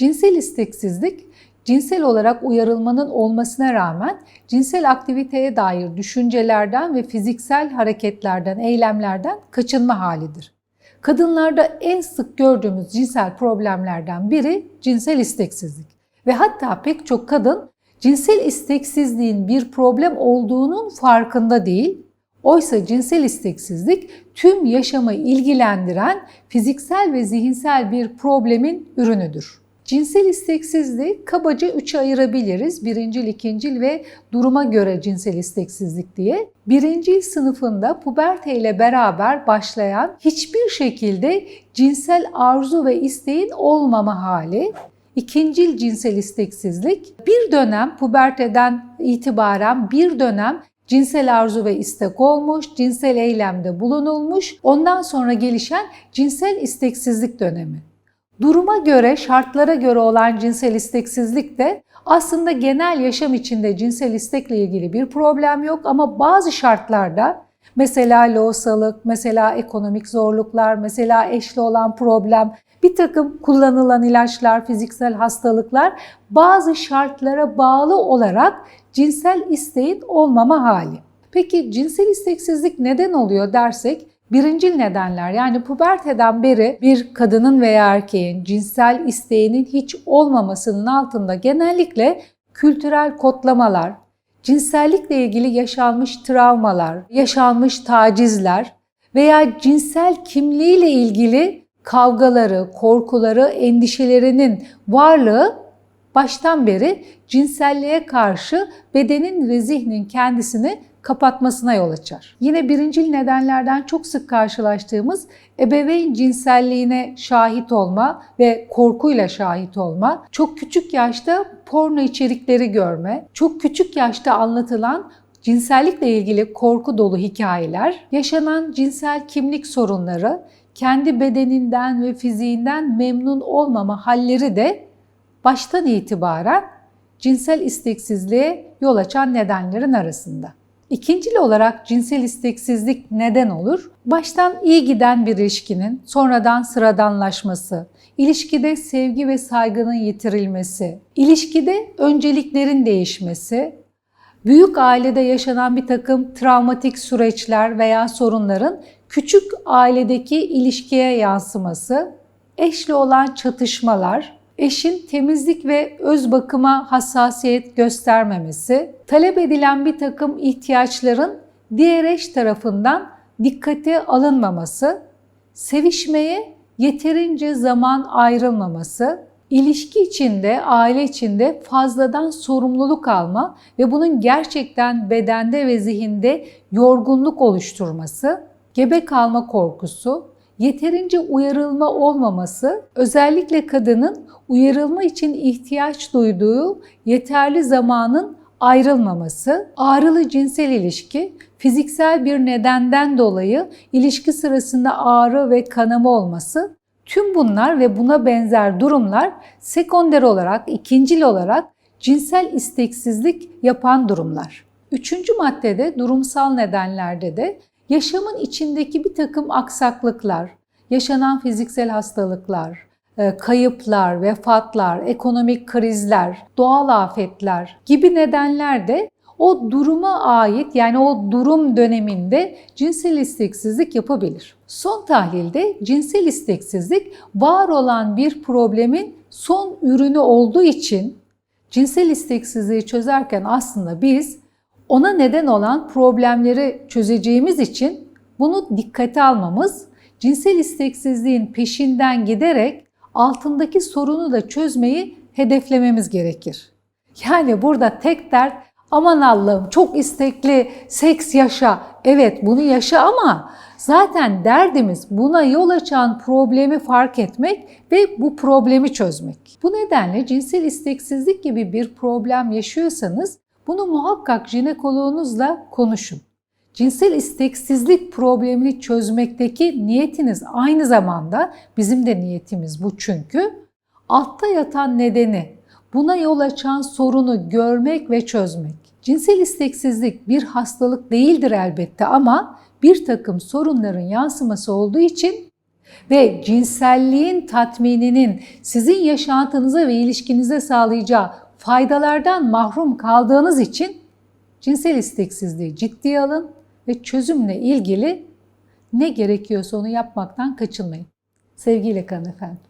Cinsel isteksizlik cinsel olarak uyarılmanın olmasına rağmen cinsel aktiviteye dair düşüncelerden ve fiziksel hareketlerden, eylemlerden kaçınma halidir. Kadınlarda en sık gördüğümüz cinsel problemlerden biri cinsel isteksizlik. Ve hatta pek çok kadın cinsel isteksizliğin bir problem olduğunun farkında değil. Oysa cinsel isteksizlik tüm yaşamı ilgilendiren fiziksel ve zihinsel bir problemin ürünüdür. Cinsel isteksizliği kabaca üçe ayırabiliriz. Birincil, ikincil ve duruma göre cinsel isteksizlik diye. Birincil sınıfında puberte ile beraber başlayan hiçbir şekilde cinsel arzu ve isteğin olmama hali. İkincil cinsel isteksizlik bir dönem puberteden itibaren bir dönem cinsel arzu ve istek olmuş, cinsel eylemde bulunulmuş, ondan sonra gelişen cinsel isteksizlik dönemi. Duruma göre, şartlara göre olan cinsel isteksizlik de aslında genel yaşam içinde cinsel istekle ilgili bir problem yok ama bazı şartlarda mesela loğusalık, mesela ekonomik zorluklar, mesela eşli olan problem, bir takım kullanılan ilaçlar, fiziksel hastalıklar bazı şartlara bağlı olarak cinsel isteğin olmama hali. Peki cinsel isteksizlik neden oluyor dersek Birincil nedenler yani puberteden beri bir kadının veya erkeğin cinsel isteğinin hiç olmamasının altında genellikle kültürel kodlamalar, cinsellikle ilgili yaşanmış travmalar, yaşanmış tacizler veya cinsel kimliğiyle ilgili kavgaları, korkuları, endişelerinin varlığı baştan beri cinselliğe karşı bedenin ve zihnin kendisini kapatmasına yol açar. Yine birincil nedenlerden çok sık karşılaştığımız ebeveyn cinselliğine şahit olma ve korkuyla şahit olma, çok küçük yaşta porno içerikleri görme, çok küçük yaşta anlatılan cinsellikle ilgili korku dolu hikayeler, yaşanan cinsel kimlik sorunları, kendi bedeninden ve fiziğinden memnun olmama halleri de baştan itibaren cinsel isteksizliğe yol açan nedenlerin arasında. İkincil olarak cinsel isteksizlik neden olur? Baştan iyi giden bir ilişkinin sonradan sıradanlaşması, ilişkide sevgi ve saygının yitirilmesi, ilişkide önceliklerin değişmesi, büyük ailede yaşanan bir takım travmatik süreçler veya sorunların küçük ailedeki ilişkiye yansıması, eşli olan çatışmalar, eşin temizlik ve öz bakıma hassasiyet göstermemesi, talep edilen bir takım ihtiyaçların diğer eş tarafından dikkate alınmaması, sevişmeye yeterince zaman ayrılmaması, ilişki içinde, aile içinde fazladan sorumluluk alma ve bunun gerçekten bedende ve zihinde yorgunluk oluşturması, gebe kalma korkusu, yeterince uyarılma olmaması, özellikle kadının uyarılma için ihtiyaç duyduğu yeterli zamanın ayrılmaması, ağrılı cinsel ilişki, fiziksel bir nedenden dolayı ilişki sırasında ağrı ve kanama olması, tüm bunlar ve buna benzer durumlar sekonder olarak, ikincil olarak cinsel isteksizlik yapan durumlar. Üçüncü maddede durumsal nedenlerde de yaşamın içindeki bir takım aksaklıklar, yaşanan fiziksel hastalıklar, e, kayıplar, vefatlar, ekonomik krizler, doğal afetler gibi nedenler de o duruma ait yani o durum döneminde cinsel isteksizlik yapabilir. Son tahlilde cinsel isteksizlik var olan bir problemin son ürünü olduğu için cinsel isteksizliği çözerken aslında biz ona neden olan problemleri çözeceğimiz için bunu dikkate almamız, cinsel isteksizliğin peşinden giderek altındaki sorunu da çözmeyi hedeflememiz gerekir. Yani burada tek dert aman Allah'ım çok istekli seks yaşa. Evet bunu yaşa ama zaten derdimiz buna yol açan problemi fark etmek ve bu problemi çözmek. Bu nedenle cinsel isteksizlik gibi bir problem yaşıyorsanız bunu muhakkak jinekoloğunuzla konuşun. Cinsel isteksizlik problemini çözmekteki niyetiniz aynı zamanda bizim de niyetimiz bu çünkü altta yatan nedeni, buna yol açan sorunu görmek ve çözmek. Cinsel isteksizlik bir hastalık değildir elbette ama bir takım sorunların yansıması olduğu için Ve cinselliğin tatmininin sizin yaşantınıza ve ilişkinize sağlayacağı faydalardan mahrum kaldığınız için cinsel isteksizliği ciddiye alın ve çözümle ilgili ne gerekiyorsa onu yapmaktan kaçınmayın. Sevgiyle kalın efendim.